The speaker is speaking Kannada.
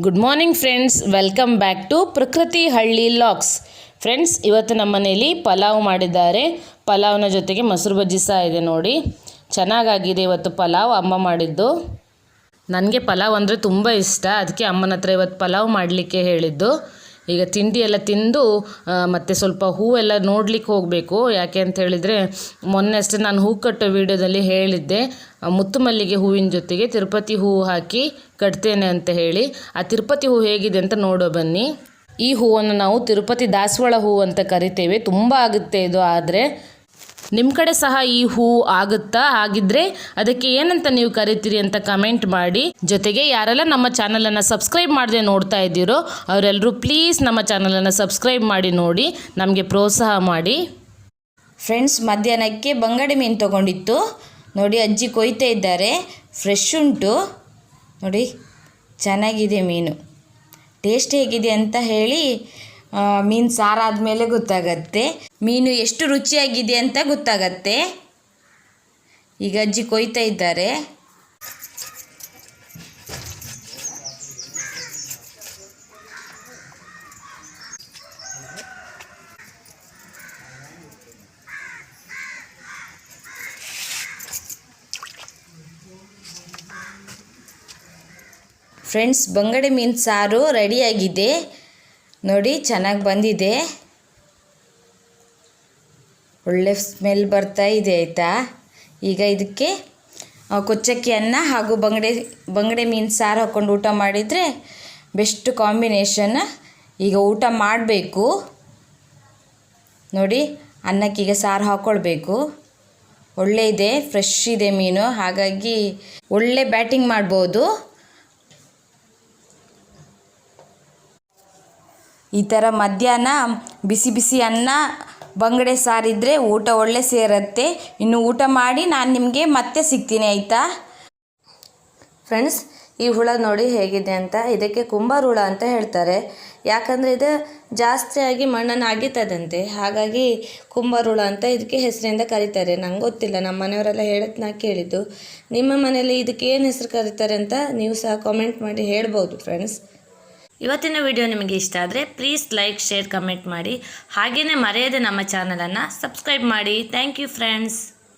Good morning friends welcome back to Prakruti Halli LOX friends ಇವತ್ತು ನಮ್ಮ ಮನೆಯಲ್ಲಿ ಪಲಾವ್ ಮಾಡಿದ್ದಾರೆ. ಪಲಾವ್ನ ಜೊತೆಗೆ ಮೊಸರು ಬಜ್ಜಿ ಸಹ ಇದೆ ನೋಡಿ. ಚೆನ್ನಾಗಾಗಿದೆ ಇವತ್ತು ಪಲಾವ್. ಅಮ್ಮ ಮಾಡಿದ್ದು. ನನಗೆ ಪಲಾವ್ ಅಂದರೆ ತುಂಬ ಇಷ್ಟ. ಅದಕ್ಕೆ ಅಮ್ಮನ ಹತ್ರ ಇವತ್ತು ಪಲಾವ್ ಮಾಡಲಿಕ್ಕೆ ಹೇಳಿದ್ದು. ಈಗ ತಿಂಡಿ ಎಲ್ಲ ತಿಂದು ಮತ್ತೆ ಸ್ವಲ್ಪ ಹೂವೆಲ್ಲ ನೋಡ್ಲಿಕ್ಕೆ ಹೋಗಬೇಕು. ಯಾಕೆ ಅಂತ ಹೇಳಿದರೆ, ಮೊನ್ನೆ ಅಷ್ಟೇ ನಾನು ಹೂ ಕಟ್ಟೋ ವಿಡಿಯೋದಲ್ಲಿ ಹೇಳಿದ್ದೆ. ಮುತ್ತುಮಲ್ಲಿಗೆ ಮುತ್ತು ಮಲ್ಲಿಗೆ ಹೂವಿನ ಜೊತೆಗೆ ತಿರುಪತಿ ಹೂವು ಹಾಕಿ ಕಟ್ತೇನೆ ಅಂತ ಹೇಳಿ. ಆ ತಿರುಪತಿ ಹೂ ಹೇಗಿದೆ ಅಂತ ನೋಡೋ ಬನ್ನಿ. ಈ ಹೂವನ್ನು ನಾವು ತಿರುಪತಿ ದಾಸವಾಳ ಹೂವು ಅಂತ ಕರಿತೇವೆ. ತುಂಬ ಆಗುತ್ತೆ ಇದು, ಆದರೆ ನಿಮ್ಮ ಕಡೆ ಸಹ ಈ ಹೂ ಆಗುತ್ತಾ? ಆಗಿದ್ರೆ ಅದಕ್ಕೆ ಏನಂತ ನೀವು ಕರಿತೀರಿ ಅಂತ ಕಮೆಂಟ್ ಮಾಡಿ. ಜೊತೆಗೆ ಯಾರೆಲ್ಲ ನಮ್ಮ ಚಾನಲನ್ನು ಸಬ್ಸ್ಕ್ರೈಬ್ ಮಾಡದೆ ನೋಡ್ತಾ ಇದ್ದೀರೋ ಅವರೆಲ್ಲರೂ ಪ್ಲೀಸ್ ನಮ್ಮ ಚಾನಲನ್ನು ಸಬ್ಸ್ಕ್ರೈಬ್ ಮಾಡಿ ನೋಡಿ. ನಮಗೆ ಪ್ರೋತ್ಸಾಹ ಮಾಡಿ. ಫ್ರೆಂಡ್ಸ್ ಮಧ್ಯಾಹ್ನಕ್ಕೆ ಬಂಗಡೆ ಮೀನು ತಗೊಂಡಿತ್ತು. ನೋಡಿ, ಅಜ್ಜಿ ಕೊಯ್ತಾ ಇದ್ದಾರೆ. ಫ್ರೆಶ್ ಉಂಟು. ನೋಡಿ, ಚೆನ್ನಾಗಿದೆ ಮೀನು. ಟೇಸ್ಟ್ ಹೇಗಿದೆ ಅಂತ ಹೇಳಿ ಮೀನು ಸಾರಾದಮೇಲೆ ಗೊತ್ತಾಗತ್ತೆ. ಮೀನು ಎಷ್ಟು ರುಚಿಯಾಗಿದೆ ಅಂತ ಗೊತ್ತಾಗತ್ತೆ. ಈಗ ಅಜ್ಜಿ ಕೊಯ್ತಾ ಇದ್ದಾರೆ. ಫ್ರೆಂಡ್ಸ್ ಬಂಗಡೆ ಮೀನು ಸಾರು ರೆಡಿಯಾಗಿದೆ ನೋಡಿ, ಚೆನ್ನಾಗಿ ಬಂದಿದೆ. ಒಳ್ಳೆ ಸ್ಮೆಲ್ ಬರ್ತಾ ಇದೆ, ಆಯಿತಾ? ಈಗ ಇದಕ್ಕೆ ಕೊಚ್ಚಕ್ಕಿ ಅನ್ನ ಹಾಗೂ ಬಂಗಡೆ ಬಂಗಡೆ ಮೀನು ಸಾರು ಹಾಕ್ಕೊಂಡು ಊಟ ಮಾಡಿದರೆ ಬೆಸ್ಟ್ ಕಾಂಬಿನೇಷನ್. ಈಗ ಊಟ ಮಾಡಬೇಕು. ನೋಡಿ ಅನ್ನಕ್ಕೀಗ ಸಾರು ಹಾಕ್ಕೊಳ್ಬೇಕು ಒಳ್ಳೆ ಇದೆ, ಫ್ರೆಶ್ ಇದೆ ಮೀನು. ಹಾಗಾಗಿ ಒಳ್ಳೆ ಬ್ಯಾಟಿಂಗ್ ಮಾಡ್ಬೋದು. ಈ ಥರ ಮಧ್ಯಾಹ್ನ ಬಿಸಿ ಬಿಸಿ ಅನ್ನ, ಬಂಗಡೆ ಸಾರಿದ್ರೆ ಊಟ ಒಳ್ಳೆ ಸೇರತ್ತೆ. ಇನ್ನು ಊಟ ಮಾಡಿ ನಾನು ನಿಮಗೆ ಮತ್ತೆ ಸಿಗ್ತೀನಿ, ಆಯಿತಾ? ಫ್ರೆಂಡ್ಸ್, ಈ ಹುಳ ನೋಡಿ ಹೇಗಿದೆ ಅಂತ, ಇದಕ್ಕೆ ಕುಂಬಾರ ಹುಳ ಅಂತ ಹೇಳ್ತಾರೆ. ಯಾಕಂದರೆ ಇದು ಜಾಸ್ತಿಯಾಗಿ ಮಣ್ಣನ್ನು ಅಗಿತದಂತೆ. ಹಾಗಾಗಿ ಕುಂಬಾರ ಹುಳ ಅಂತ ಇದಕ್ಕೆ ಹೆಸರಿಂದ ಕರೀತಾರೆ. ನಂಗೆ ಗೊತ್ತಿಲ್ಲ ನಮ್ಮ ಮನೆಯವರೆಲ್ಲ ಹೇಳೋದು ನಾ ಕೇಳಿದ್ದು. ನಿಮ್ಮ ಮನೆಯಲ್ಲಿ ಇದಕ್ಕೆ ಏನು ಹೆಸರು ಕರೀತಾರೆ ಅಂತ ನೀವು ಸಹ ಕಾಮೆಂಟ್ ಮಾಡಿ ಹೇಳ್ಬೋದು, ಫ್ರೆಂಡ್ಸ್. ಇವತ್ತಿನ ವಿಡಿಯೋ ನಿಮಗೆ ಇಷ್ಟ ಆದರೆ ಪ್ಲೀಸ್ ಲೈಕ್ ಶೇರ್ ಕಮೆಂಟ್ ಮಾಡಿ. ಹಾಗೆಯೇ ಮರೆಯದೆ ನಮ್ಮ ಚಾನಲನ್ನು ಸಬ್ಸ್ಕ್ರೈಬ್ ಮಾಡಿ. Thank you friends